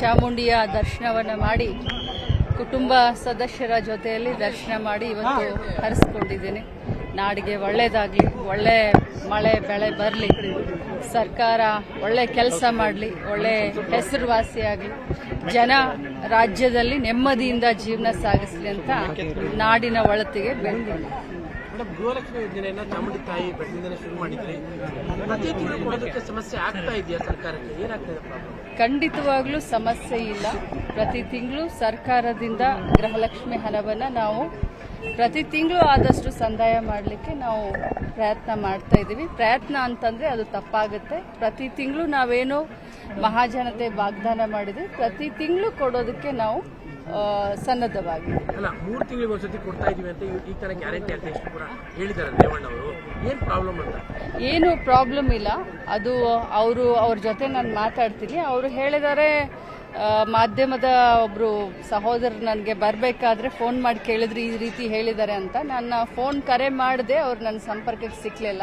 ಚಾಮುಂಡಿಯ ದರ್ಶನವನ್ನು ಮಾಡಿ ಕುಟುಂಬ ಸದಸ್ಯರ ಜೊತೆಯಲ್ಲಿ ದರ್ಶನ ಮಾಡಿ ಇವತ್ತು ಹರಿಸ್ಕೊಂಡಿದ್ದೀನಿ. ನಾಡಿಗೆ ಒಳ್ಳೆಯದಾಗಲಿ ಒಳ್ಳೆ ಮಳೆ, ಬೆಳೆ ಬರಲಿ, ಸರ್ಕಾರ ಒಳ್ಳೆ ಕೆಲಸ ಮಾಡಲಿ, ಒಳ್ಳೆ ಹೆಸರುವಾಸಿಯಾಗಲಿ ಜನ ರಾಜ್ಯದಲ್ಲಿ ನೆಮ್ಮದಿಯಿಂದ ಜೀವನ ಸಾಗಿಸಲಿ ಅಂತ ನಾಡಿನ ಒಳತಿಗೆ ಬೆಳೆದಿಲ್ಲ ಮೇಡಮ್, ಗೃಹಲಕ್ಷ್ಮಿ ಯೋಜನೆಯನ್ನ ಚಾಮುಂಡಿ ತಾಯಿ ಶುರು ಮಾಡಿದ್ರಿ. ಪ್ರತಿ ತಿಂಗಳು ಕೊಡೋದಕ್ಕೆ ಸಮಸ್ಯೆ ಆಗ್ತಾ ಇದೆಯಾ ಸರ್ಕಾರಕ್ಕೆ? ಏನಾಗ್ತದೆ ಖಂಡಿತವಾಗ್ಲೂ ಸಮಸ್ಯೆ ಇಲ್ಲ. ಪ್ರತಿ ತಿಂಗಳು ಸರ್ಕಾರದಿಂದ ಗೃಹಲಕ್ಷ್ಮಿ ಹಣವನ್ನು ನಾವು ಪ್ರತಿ ತಿಂಗಳು ಆದಷ್ಟು ಸಂದಾಯ ಮಾಡಲಿಕ್ಕೆ ನಾವು ಪ್ರಯತ್ನ ಮಾಡ್ತಾ ಇದ್ದೀವಿ. ಪ್ರಯತ್ನ ಅಂತಂದರೆ ಅದು ತಪ್ಪಾಗುತ್ತೆ. ಪ್ರತಿ ತಿಂಗಳು ನಾವೇನು ಮಹಾಜನತೆ ವಾಗ್ದಾನ ಮಾಡಿದ್ವಿ. ಪ್ರತಿ ತಿಂಗಳು ಕೊಡೋದಕ್ಕೆ ನಾವು ಆ, ಸನ್ನದ್ಧವಾಗಿದ್ದೀವಿ ಅಲ್ಲ ಮೂರು ತಿಂಗಳಿಗೆ ಒಂದ್ಸತಿ ಕೊಡ್ತಾ ಇದೀವಿ ಅಂತ ಈ- ತರ ಗ್ಯಾರಂಟಿ ಅಂತ ಎಷ್ಟು ಕೂಡ ಹೇಳಿದ್ದಾರೆ ರೇವಣ್ಣ ಅವರು ಏನ್ ಪ್ರಾಬ್ಲಮ್ ಅಂತ? ಏನು ಪ್ರಾಬ್ಲಮ್ ಇಲ್ಲ. ಅದು ಅವರು ಅವ್ರ ಜೊತೆ ನಾನು ಮಾತಾಡ್ತೀನಿ. ಅವರು ಹೇಳಿದ್ದಾರೆ ಮಾಧ್ಯಮದ ಒಬ್ರು ಸಹೋದರರು ನನಗೆ ಬರಬೇಕಾದ್ರೆ ಫೋನ್ ಮಾಡಿ ಕೇಳಿದ್ರು ಈ ರೀತಿ ಹೇಳಿದ್ದಾರೆ ಅಂತ. ನನ್ನ ಫೋನ್ ಕರೆ ಮಾಡಿದೆ ಅವ್ರು ನನ್ನ ಸಂಪರ್ಕಕ್ಕೆ ಸಿಕ್ಕಲಿಲ್ಲ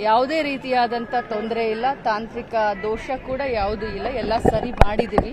ಯಾವುದೇ ರೀತಿಯಾದಂಥ ತೊಂದರೆ ಇಲ್ಲ. ತಾಂತ್ರಿಕ ದೋಷ ಕೂಡ ಯಾವುದೂ ಇಲ್ಲ. ಎಲ್ಲ ಸರಿ ಮಾಡಿದ್ದೀವಿ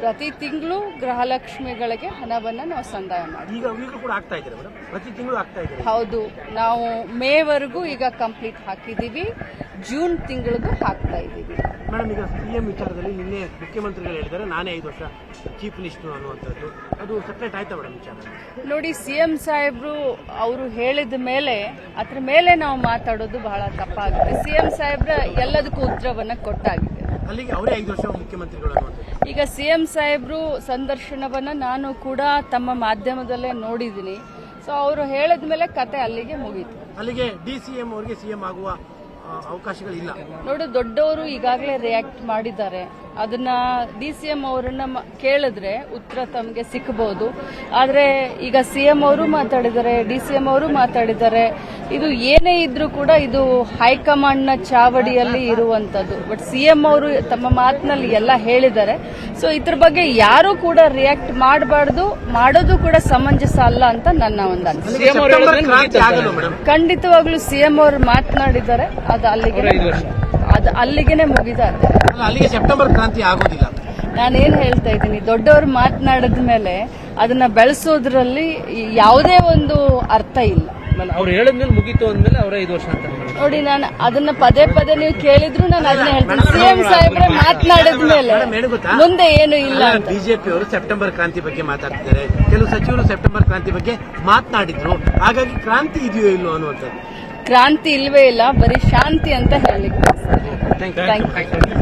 ಪ್ರತಿ ತಿಂಗಳು ಗೃಹಲಕ್ಷ್ಮಿಗಳಿಗೆ ಹಣವನ್ನು ನಾವು ಸಂದಾಯ ಮಾಡ್ತೀವಿ. ಹೌದು. ನಾವು ಮೇವರೆಗೂ ಈಗ ಕಂಪ್ಲೀಟ್ ಹಾಕಿದ್ದೀವಿ. ಜೂನ್ ತಿಂಗಳಿಗೂ ಹಾಕ್ತಾ ಇದ್ದೀವಿ. ಮೇಡಮ್ ಈಗ ಸಿಎಂ ವಿಚಾರದಲ್ಲಿ ನಿನ್ನೆ ಮುಖ್ಯಮಂತ್ರಿಗಳು ಹೇಳಿದ್ದಾರೆ ನಾನೇ ಐದು ವರ್ಷ ಚೀಫ್ ಮಿನಿಸ್ಟರ್ ಅನ್ನುವಂಥದ್ದು. ಅದು ಸಪ್ರೇಟ್ ಆಯ್ತಾ ಮೇಡಮ್ ವಿಚಾರ? ನೋಡಿ ಸಿ ಎಂ ಸಾಹೇಬ್ರು ಅವರು ಹೇಳಿದ ಮೇಲೆ ಅದ್ರ ಮೇಲೆ ನಾವು ಮಾತಾಡೋದು ಬಹಳ ತಪ್ಪಾಗುತ್ತೆ ಸಿ ಎಂ ಸಾಹೇಬ್ರ ಎಲ್ಲದಕ್ಕೂ ಉತ್ತರವನ್ನು ಕೊಟ್ಟಾಗಿದೆ. ಅಲ್ಲಿಗೆ ಅವರೇ ಐದು ವರ್ಷ ಮುಖ್ಯಮಂತ್ರಿಗಳು ಈಗ ಸಿ ಎಂ ಸಾಹೇಬ್ರು ಸಂದರ್ಶನವನ್ನು ನಾನು ಕೂಡ ತಮ್ಮ ಮಾಧ್ಯಮದಲ್ಲೇ ನೋಡಿದ್ದೀನಿ. ಸೊ ಅವರು ಹೇಳಿದ ಮೇಲೆ ಕತೆ ಅಲ್ಲಿಗೆ ಮುಗೀತು. ಅಲ್ಲಿಗೆ ಡಿ ಸಿ ಎಂ ಅವರಿಗೆ ಸಿಎಂ ಆಗುವ ಅವಕಾಶಗಳಿಲ್ಲ. ನೋಡು ದೊಡ್ಡವರು ಈಗಾಗಲೇ ರಿಯಾಕ್ಟ್ ಮಾಡಿದ್ದಾರೆ. ಅದನ್ನ ಡಿ ಸಿ ಎಂ ಅವರನ್ನ ಕೇಳಿದ್ರೆ ಉತ್ತರ ತಮಗೆ ಸಿಕ್ಕಬಹುದು ಆದ್ರೆ ಈಗ ಸಿಎಂ ಅವರು ಮಾತಾಡಿದ್ದಾರೆ ಡಿ ಸಿ ಎಂ ಅವರು ಮಾತಾಡಿದ್ದಾರೆ. ಇದು ಏನೇ ಇದ್ರೂ ಕೂಡ ಇದು ಹೈಕಮಾಂಡ್ನ ಚಾವಡಿಯಲ್ಲಿ ಇರುವಂತದ್ದು ಬಟ್ ಸಿ ಎಂ ಅವರು ತಮ್ಮ ಮಾತಿನಲ್ಲಿ ಎಲ್ಲ ಹೇಳಿದ್ದಾರೆ. ಸೊ ಇದ್ರ ಬಗ್ಗೆ ಯಾರು ಕೂಡ ರಿಯಾಕ್ಟ್ ಮಾಡಬಾರ್ದು ಮಾಡೋದು ಕೂಡ ಸಮಂಜಸ ಅಲ್ಲ ಅಂತ ನನ್ನ ಒಂದು ಅನಿಸಿಕೆ. ಖಂಡಿತವಾಗ್ಲೂ ಸಿಎಂ ಅವರು ಮಾತನಾಡಿದ್ದಾರೆ. ಅದು ಅಲ್ಲಿಗೆ ಅದು ಅಲ್ಲಿಗೆನೆ ಮುಗಿದಾರೆ ಅಲ್ಲ ಅಲ್ಲಿಗೆ ಸೆಪ್ಟೆಂಬರ್ ಕ್ರಾಂತಿ ಆಗೋದಿಲ್ಲ. ನಾನೇನ್ ಹೇಳ್ತಾ ಇದ್ದೀನಿ ದೊಡ್ಡವರು ಮಾತನಾಡಿದ ಮೇಲೆ ಅದನ್ನ ಬೆಳೆಸೋದ್ರಲ್ಲಿ ಯಾವುದೇ ಒಂದು ಅರ್ಥ ಇಲ್ಲ. ಅವ್ರು ಹೇಳಿದ್ಮೇಲೆ ಮುಗೀತು ಅಂದ್ಮೇಲೆ ಅವರೇ ಐದು ವರ್ಷ ಅಂತ ನೋಡಿ ನಾನು ಅದನ್ನ ಪದೇ ಪದೇ ನೀವು ಕೇಳಿದ್ರು ನಾನು ಅದನ್ನ ಹೇಳ್ತೀನಿ. ಸಿಎಂ ಸಾಹೇಬ್ರೆ ಮಾತನಾಡಿದ ಮೇಲೆ ಮೇಡಮ್ ಗೊತ್ತಾ? ಮುಂದೆ ಏನು ಇಲ್ಲ ಅಂತ. ಬಿಜೆಪಿ ಅವರು ಸೆಪ್ಟೆಂಬರ್ ಕ್ರಾಂತಿ ಬಗ್ಗೆ ಮಾತಾಡ್ತಿದ್ದಾರೆ. ಕೆಲವು ಸಚಿವರು ಸೆಪ್ಟೆಂಬರ್ ಕ್ರಾಂತಿ ಬಗ್ಗೆ ಮಾತನಾಡಿದ್ರು. ಹಾಗಾಗಿ ಕ್ರಾಂತಿ ಇದೆಯೋ ಇಲ್ಲೋ ಅನ್ನುವಂಥದ್ದು. ಕ್ರಾಂತಿ ಇಲ್ವೇ ಇಲ್ಲ ಬರೀ ಶಾಂತಿ ಅಂತ ಹೇಳಿ ಥ್ಯಾಂಕ್ ಯು ಥ್ಯಾಂಕ್ ಯು